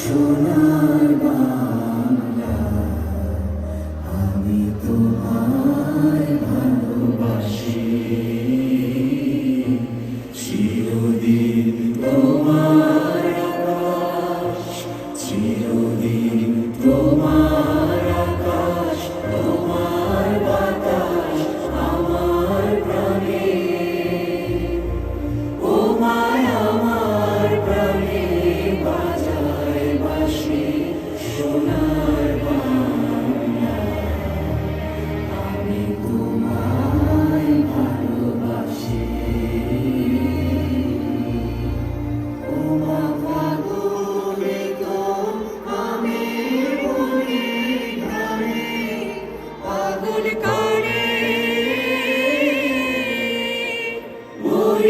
সোনা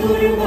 Guru